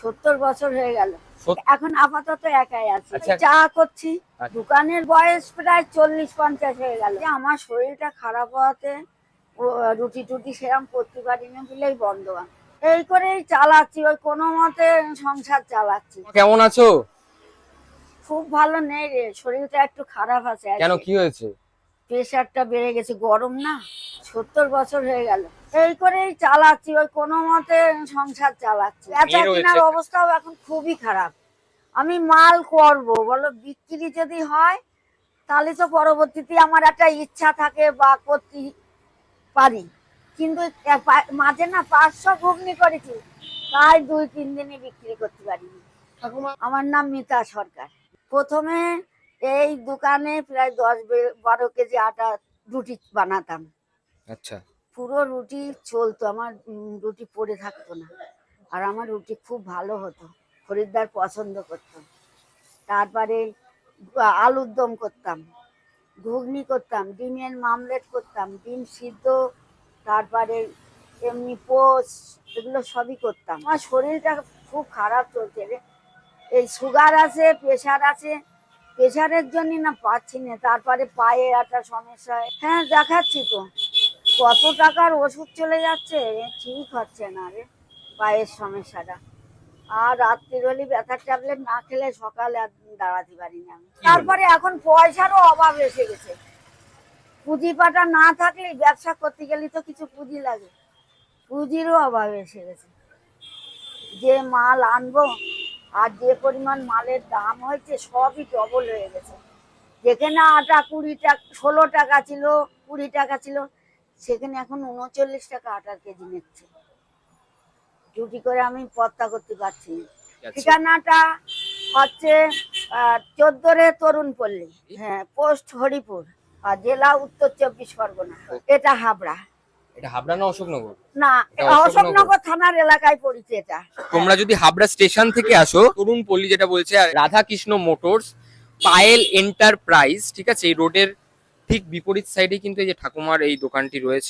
সত্তর বছর হয়ে গেল। এখন আপাতত একাই আছি। আচ্ছা। চা করছি আচ্ছা। দোকানের বয়স প্রায় চল্লিশ পঞ্চাশ হয়ে গেল। আমার শরীরটা খারাপ হওয়াতে রুটি টুটি সেরম করতে পারি না বলেই বন্ধ এই করেই চালাচ্ছি ওই কোনো মতে সংসার চালাচ্ছি। কেমন আছো? খুব ভালো নেই রে শরীরটা একটু খারাপ আছে কেন কি হয়েছে? প্রেশারটা বেড়ে গেছে গরম না? সত্তর বছর হয়ে গেল। এই করেই চালাচ্ছি ওই কোনো মতে সংসার চালাচ্ছি। বেচা। কেনার অবস্থাও এখন খুবই খারাপ। আমি মাল করব বলো বিক্রি যদি হয় তাহলে তো পরবর্তীতে আমার একটা ইচ্ছা থাকে বা করতে পারি। কিন্তু মাঝে না পাঁচশো ঘুগনি করেছি তাই দুই তিন দিনই বিক্রি করতে পারিনি। আমার নাম মিতা সরকার। প্রথমে এই দোকানে প্রায় দশ বারো কেজি আটা রুটি বানাতাম। আচ্ছা। পুরো রুটি চলতো আমার রুটি পড়ে থাকতো না। আর আমার রুটি খুব ভালো হতো খরিদ্দার পছন্দ করতো। তারপরে আলুর দম করতাম ঘুগনি করতাম ডিমের মামলেট করতাম ডিম সিদ্ধ তারপরে এমনি পোস এগুলো সবই করতাম। আমার শরীরটা খুব খারাপ চলছে রে। এই সুগার আছে প্রেশার আছে প্রেশারের জন্য না পাচ্ছি না তারপরে পায়ে একটা সমস্যা হয়। হ্যাঁ দেখাচ্ছি তো। কত টাকার ওষুধ চলে যাচ্ছে? ঠিক হচ্ছে না রে পায়ের সমস্যাটা। আর রাত্রির হলে ব্যথার ট্যাবলেট না খেলে সকালে আর দাঁড়াতে পারি না আমি। তারপরে এখন পয়সারও অভাব এসে গেছে। পুঁজি পাটা না থাকলে ব্যবসা করতে গেলে তো কিছু পুঁজি লাগে। পুঁজিরও অভাব এসে গেছে। যে মাল আনব আর যে পরিমাণ মালের দাম হয়েছে সবই ডবল হয়ে গেছে। যেখানে আটা কুড়ি টাকা ষোলো টাকা ছিল কুড়ি টাকা ছিল সেখানে এখন উনচল্লিশ টাকা আটার কেজি নিচ্ছে। ডিউটি করে আমি পত্তা করতে পারছি না। আচ্ছা। ঠিকানাটা হচ্ছে চোদ্দরে তরুণ পল্লী। হ্যাঁ পোস্ট হরিপুর আর জেলা উত্তর চব্বিশ পরগনা। এটা হাবড়া। এটা হাবড়া না অশোকনগর? না অশোকনগর। থানার এলাকায় পড়েছে এটা। তোমরা যদি হাবড়া স্টেশন থেকে আসো তরুণ পল্লী যেটা বলছে মোটরস পায়েল এন্টারপ্রাইজ ঠিক আছে? এই রোডের ঠিক বিপরীত সাইডে কিন্তু এই যে ঠাকুমার এই দোকানটি রয়েছে।